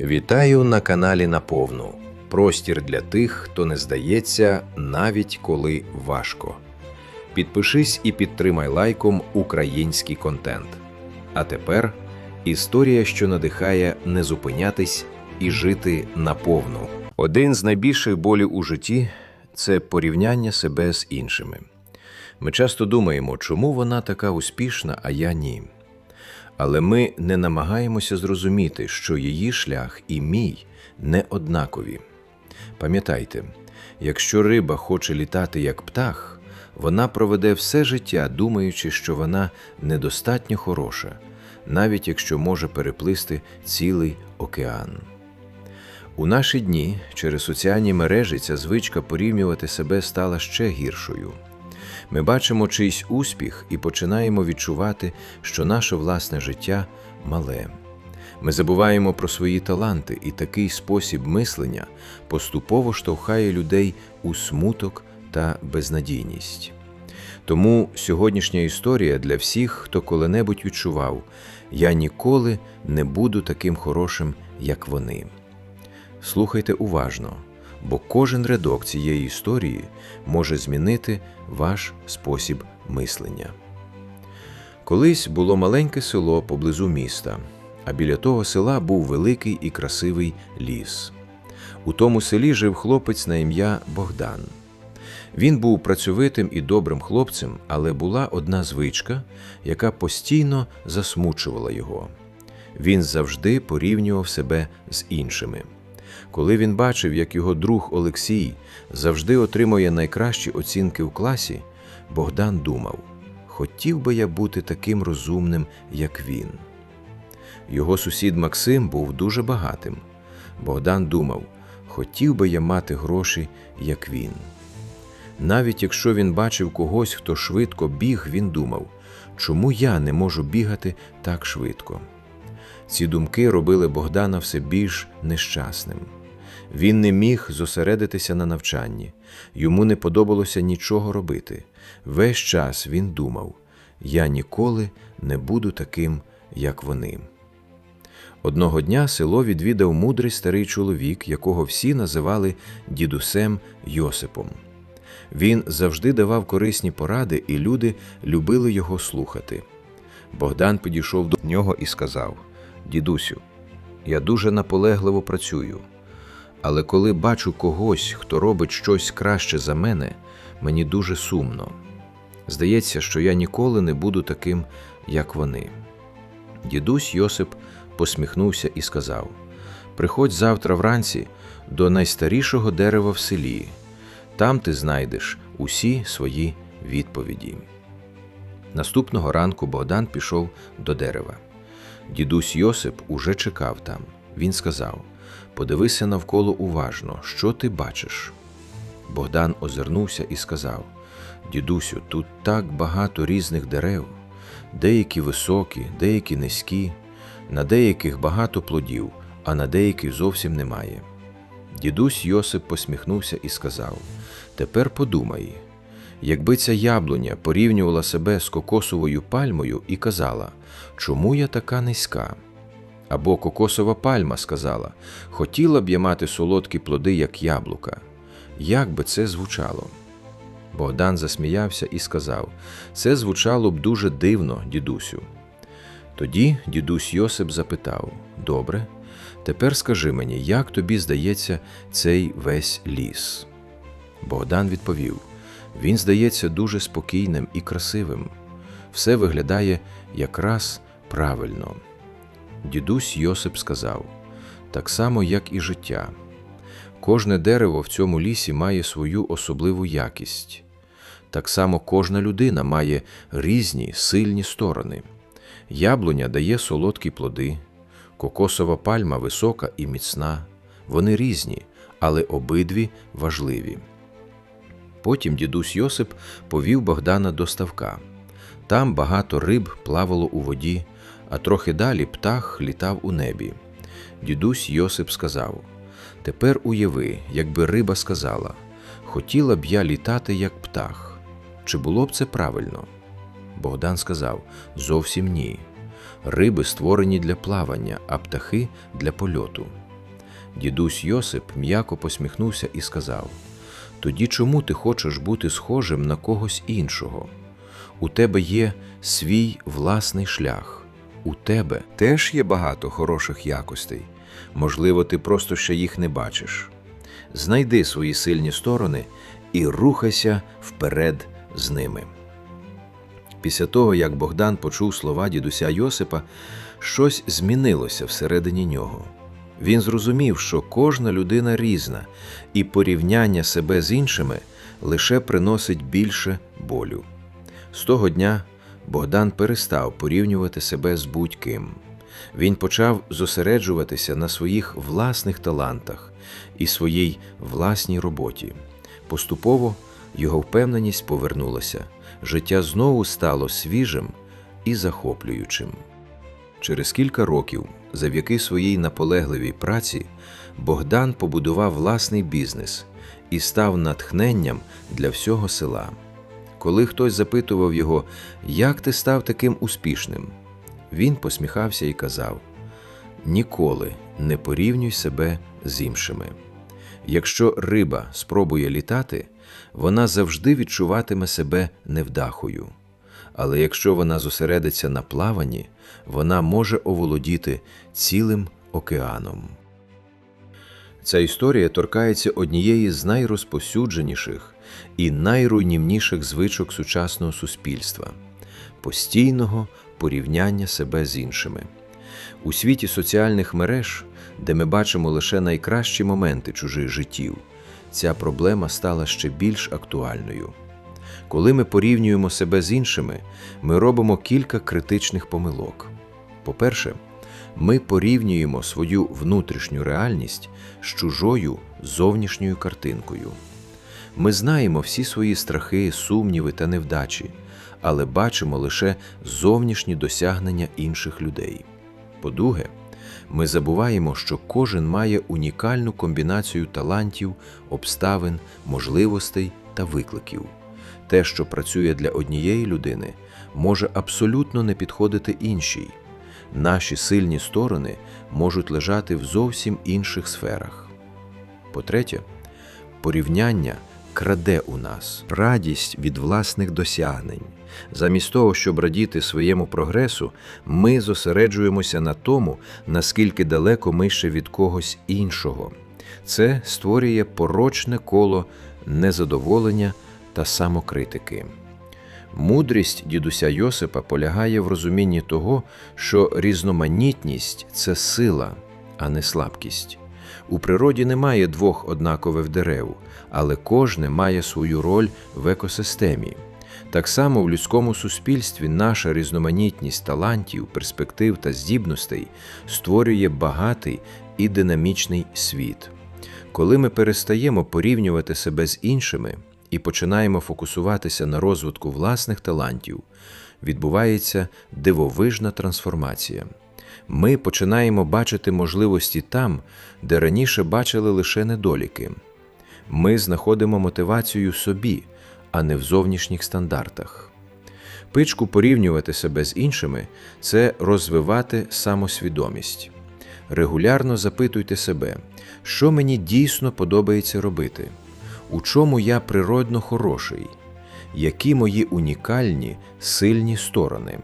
Вітаю на каналі Наповну. Простір для тих, хто не здається, навіть коли важко. Підпишись і підтримай лайком український контент. А тепер історія, що надихає не зупинятись і жити наповну. Один з найбільших болів у житті це порівняння себе з іншими. Ми часто думаємо, чому вона така успішна, а я ні. Але ми не намагаємося зрозуміти, що її шлях і мій не однакові. Пам'ятайте, якщо риба хоче літати як птах, вона проведе все життя, думаючи, що вона недостатньо хороша, навіть якщо може переплисти цілий океан. У наші дні через соціальні мережі ця звичка порівнювати себе стала ще гіршою. Ми бачимо чийсь успіх і починаємо відчувати, що наше власне життя мале. Ми забуваємо про свої таланти, і такий спосіб мислення поступово штовхає людей у смуток та безнадійність. Тому сьогоднішня історія для всіх, хто коли-небудь відчував, я ніколи не буду таким хорошим, як вони. Слухайте уважно, бо кожен рядок цієї історії може змінити ваш спосіб мислення. Колись було маленьке село поблизу міста, а біля того села був великий і красивий ліс. У тому селі жив хлопець на ім'я Богдан. Він був працьовитим і добрим хлопцем, але була одна звичка, яка постійно засмучувала його. Він завжди порівнював себе з іншими. Коли він бачив, як його друг Олексій завжди отримує найкращі оцінки в класі, Богдан думав: хотів би я бути таким розумним, як він. Його сусід Максим був дуже багатим. Богдан думав, хотів би я мати гроші, як він. Навіть якщо він бачив когось, хто швидко біг, він думав, чому я не можу бігати так швидко. Ці думки робили Богдана все більш нещасним. Він не міг зосередитися на навчанні, йому не подобалося нічого робити. Весь час він думав: я ніколи не буду таким, як вони. Одного дня село відвідав мудрий старий чоловік, якого всі називали дідусем Йосипом. Він завжди давав корисні поради, і люди любили його слухати. Богдан підійшов до нього і сказав: Дідусю, я дуже наполегливо працюю, але коли бачу когось, хто робить щось краще за мене, мені дуже сумно. Здається, що я ніколи не буду таким, як вони. Дідусь Йосип посміхнувся і сказав: Приходь завтра вранці до найстарішого дерева в селі, там ти знайдеш усі свої відповіді. Наступного ранку Богдан пішов до дерева. Дідусь Йосип уже чекав там. Він сказав: Подивися навколо уважно, що ти бачиш. Богдан озирнувся і сказав: Дідусю, тут так багато різних дерев, деякі високі, деякі низькі, на деяких багато плодів, а на деяких зовсім немає. Дідусь Йосип посміхнувся і сказав: Тепер подумай, якби ця яблуня порівнювала себе з кокосовою пальмою і казала, чому я така низька? Або кокосова пальма сказала, хотіла б я мати солодкі плоди, як яблука. Як би це звучало? Богдан засміявся і сказав: Це звучало б дуже дивно, дідусю. Тоді дідусь Йосип запитав: Добре, тепер скажи мені, як тобі здається цей весь ліс? Богдан відповів: Він здається дуже спокійним і красивим. Все виглядає якраз правильно. Дідусь Йосип сказав: так само, як і життя. Кожне дерево в цьому лісі має свою особливу якість. Так само кожна людина має різні сильні сторони. Яблуня дає солодкі плоди, кокосова пальма висока і міцна. Вони різні, але обидві важливі. Потім дідусь Йосип повів Богдана до ставка. Там багато риб плавало у воді, а трохи далі птах літав у небі. Дідусь Йосип сказав: Тепер уяви, якби риба сказала: Хотіла б я літати, як птах. Чи було б це правильно? Богдан сказав: Зовсім ні. Риби створені для плавання, а птахи для польоту. Дідусь Йосип м'яко посміхнувся і сказав: Тоді чому ти хочеш бути схожим на когось іншого? У тебе є свій власний шлях. У тебе теж є багато хороших якостей. Можливо, ти просто ще їх не бачиш. Знайди свої сильні сторони і рухайся вперед з ними. Після того, як Богдан почув слова дідуся Йосипа, щось змінилося всередині нього. Він зрозумів, що кожна людина різна, і порівняння себе з іншими лише приносить більше болю. З того дня Богдан перестав порівнювати себе з будь-ким. Він почав зосереджуватися на своїх власних талантах і своїй власній роботі. Поступово його впевненість повернулася, життя знову стало свіжим і захоплюючим. Через кілька років, завдяки своїй наполегливій праці, Богдан побудував власний бізнес і став натхненням для всього села. Коли хтось запитував його, як ти став таким успішним, він посміхався і казав: Ніколи не порівнюй себе з іншими. Якщо риба спробує літати, вона завжди відчуватиме себе невдахою. Але якщо вона зосередиться на плаванні, вона може оволодіти цілим океаном. Ця історія торкається однієї з найрозпосюдженіших і найруйнівніших звичок сучасного суспільства постійного порівняння себе з іншими. У світі соціальних мереж, де ми бачимо лише найкращі моменти чужих життів, ця проблема стала ще більш актуальною. Коли ми порівнюємо себе з іншими, ми робимо кілька критичних помилок. По-перше, ми порівнюємо свою внутрішню реальність з чужою зовнішньою картинкою. Ми знаємо всі свої страхи, сумніви та невдачі, але бачимо лише зовнішні досягнення інших людей. По-друге, ми забуваємо, що кожен має унікальну комбінацію талантів, обставин, можливостей та викликів. Те, що працює для однієї людини, може абсолютно не підходити іншій. Наші сильні сторони можуть лежати в зовсім інших сферах. По-третє, порівняння краде у нас радість від власних досягнень. Замість того, щоб радіти своєму прогресу, ми зосереджуємося на тому, наскільки далеко ми ще від когось іншого. Це створює порочне коло незадоволення та самокритики. Мудрість дідуся Йосипа полягає в розумінні того, що різноманітність це сила, а не слабкість. У природі немає двох однакових дерев, але кожне має свою роль в екосистемі. Так само в людському суспільстві наша різноманітність талантів, перспектив та здібностей створює багатий і динамічний світ. Коли ми перестаємо порівнювати себе з іншими і починаємо фокусуватися на розвитку власних талантів, відбувається дивовижна трансформація. Ми починаємо бачити можливості там, де раніше бачили лише недоліки. Ми знаходимо мотивацію собі, а не в зовнішніх стандартах. Пичку порівнювати себе з іншими це розвивати самосвідомість. Регулярно запитуйте себе, що мені дійсно подобається робити, у чому я природно хороший, які мої унікальні сильні сторони.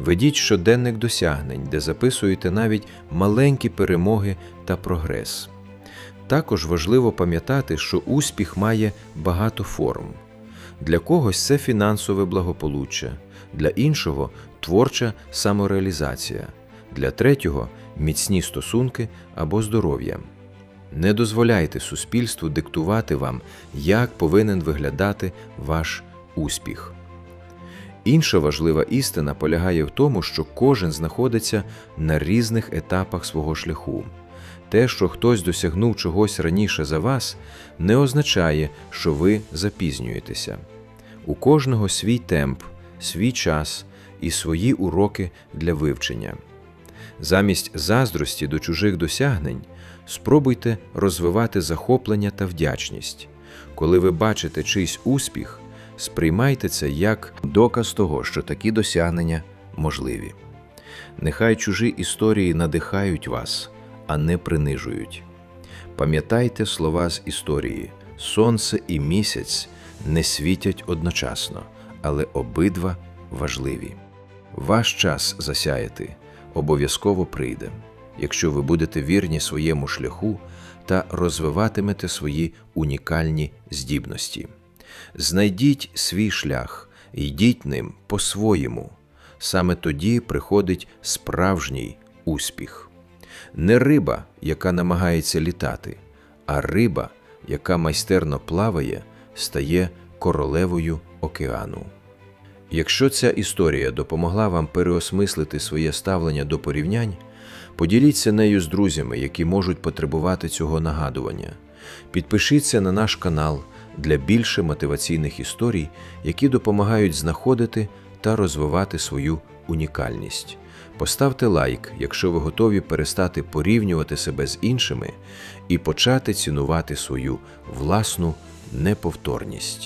Ведіть щоденник досягнень, де записуєте навіть маленькі перемоги та прогрес. Також важливо пам'ятати, що успіх має багато форм. Для когось це фінансове благополуччя, для іншого творча самореалізація, для третього міцні стосунки або здоров'я. Не дозволяйте суспільству диктувати вам, як повинен виглядати ваш успіх. Інша важлива істина полягає в тому, що кожен знаходиться на різних етапах свого шляху. Те, що хтось досягнув чогось раніше за вас, не означає, що ви запізнюєтеся. У кожного свій темп, свій час і свої уроки для вивчення. Замість заздрості до чужих досягнень спробуйте розвивати захоплення та вдячність. Коли ви бачите чийсь успіх, сприймайте це як доказ того, що такі досягнення можливі. Нехай чужі історії надихають вас, а не принижують. Пам'ятайте слова з історії: сонце і місяць не світять одночасно, але обидва важливі. Ваш час засяяти обов'язково прийде, якщо ви будете вірні своєму шляху та розвиватимете свої унікальні здібності. Знайдіть свій шлях, йдіть ним по-своєму. Саме тоді приходить справжній успіх. Не риба, яка намагається літати, а риба, яка майстерно плаває, стає королевою океану. Якщо ця історія допомогла вам переосмислити своє ставлення до порівнянь, поділіться нею з друзями, які можуть потребувати цього нагадування. Підпишіться на наш канал для більше мотиваційних історій, які допомагають знаходити та розвивати свою унікальність. Поставте лайк, якщо ви готові перестати порівнювати себе з іншими і почати цінувати свою власну неповторність.